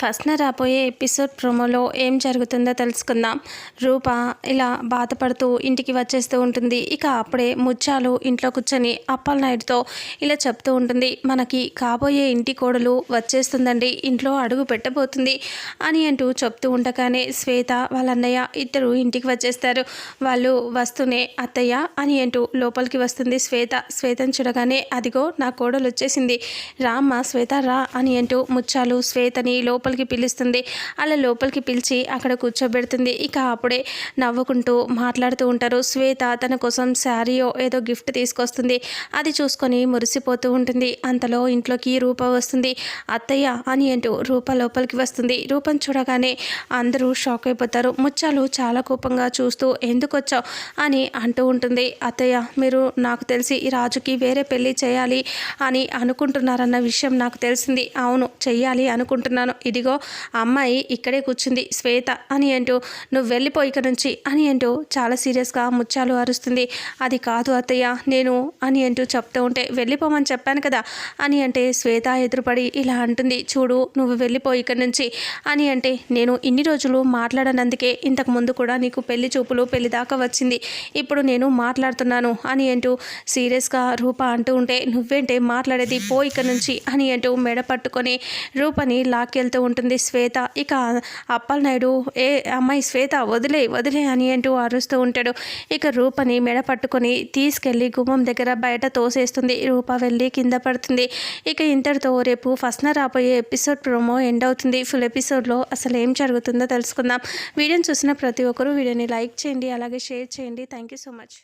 First రాబోయే episode ప్రోమోలో ఏం జరుగుతుందో తెలుసుకుందాం. రూప ఇలా బాధపడుతూ ఇంటికి వచ్చేస్తూ ఉంటుంది. ఇక అప్పుడే ముత్యాలు ఇంట్లో కూర్చొని అప్పలనాయుడుతో ఇలా చెప్తూ ఉంటుంది. మనకి కాబోయే ఇంటి కోడలు వచ్చేస్తుందండి. ఇంట్లో అడుగు పెట్టబోతుంది అని అంటూ చెప్తూ ఉండగానే శ్వేత వాళ్ళన్నయ్య ఇద్దరు ఇంటికి వచ్చేస్తారు. వాళ్ళు వస్తూనే అత్తయ్య అని అంటూ లోపలికి వస్తుంది శ్వేత. శ్వేతను చూడగానే అదిగో నా కోడలు వచ్చేసింది. రామ్మ శ్వేత రా అని అంటూ ముత్యాలు శ్వేతని లోపలికి పిలుస్తుంది. అలా లోపలికి పిలిచి అక్కడ కూర్చోబెడుతుంది. ఇక అప్పుడే నవ్వుకుంటూ మాట్లాడుతూ ఉంటారు. శ్వేత తన కోసం శారీయో ఏదో గిఫ్ట్ తీసుకొస్తుంది. అది చూసుకొని మురిసిపోతూ ఉంటుంది. అంతలో ఇంట్లోకి రూప వస్తుంది. అత్తయ్య అని అంటూ రూప లోపలికి వస్తుంది. రూపం చూడగానే అందరూ షాక్ అయిపోతారు. ముచ్చాలు చాలా కోపంగా చూస్తూ ఎందుకు వచ్చావు? అని అంటూ ఉంటుంది. అత్తయ్య మీరు నాకు తెలిసి ఈ రాజుకి వేరే పెళ్ళి చేయాలి అని అనుకుంటున్నారన్న విషయం నాకు తెలిసింది. అవును చెయ్యాలి అనుకుంటున్నాను. ఇది ఇదిగో అమ్మాయి ఇక్కడే కూర్చుంది. శ్వేత అని అంటూ నువ్వు వెళ్ళిపో ఇక నుంచి అని అంటూ చాలా సీరియస్గా ముత్యాలు అరుస్తుంది. అది కాదు అత్తయ్య నేను అని అంటూ చెప్తూ ఉంటే వెళ్ళిపోమని చెప్పాను కదా అని అంటే శ్వేత ఎదురుపడి ఇలా అంటుంది. చూడు నువ్వు వెళ్ళిపో ఇక్కడి నుంచి అని అంటే నేను ఇన్ని రోజులు మాట్లాడనందుకే ఇంతకు ముందు కూడా నీకు పెళ్ళి చూపులు పెళ్ళి దాకా వచ్చింది. ఇప్పుడు నేను మాట్లాడుతున్నాను అని అంటూ సీరియస్గా రూప అంటూ ఉంటే నువ్వేంటే మాట్లాడేది? పో ఇక్కడ నుంచి అని అంటూ మెడ పట్టుకొని రూపని లాక్కెళ్తూ ఉంటుంది. శ్వేత ఇక అప్పలనాయుడు ఏ అమ్మాయి శ్వేత వదిలే వదిలే అని అంటూ అరుస్తూ ఉంటాడు. ఇక రూపని మెడ పట్టుకొని తీసుకెళ్ళి గుమ్మం దగ్గర బయట తోసేస్తుంది. రూప వెళ్ళి కింద పడుతుంది. ఇక ఇంతటితో రేపు ఫస్ట్ రాబోయే ఎపిసోడ్ ప్రోమో ఎండ్ అవుతుంది. ఫుల్ ఎపిసోడ్లో అసలు ఏం జరుగుతుందో తెలుసుకుందాం. వీడియోని చూసిన ప్రతి ఒక్కరూ వీడియోని లైక్ చేయండి అలాగే షేర్ చేయండి. Thank you so much.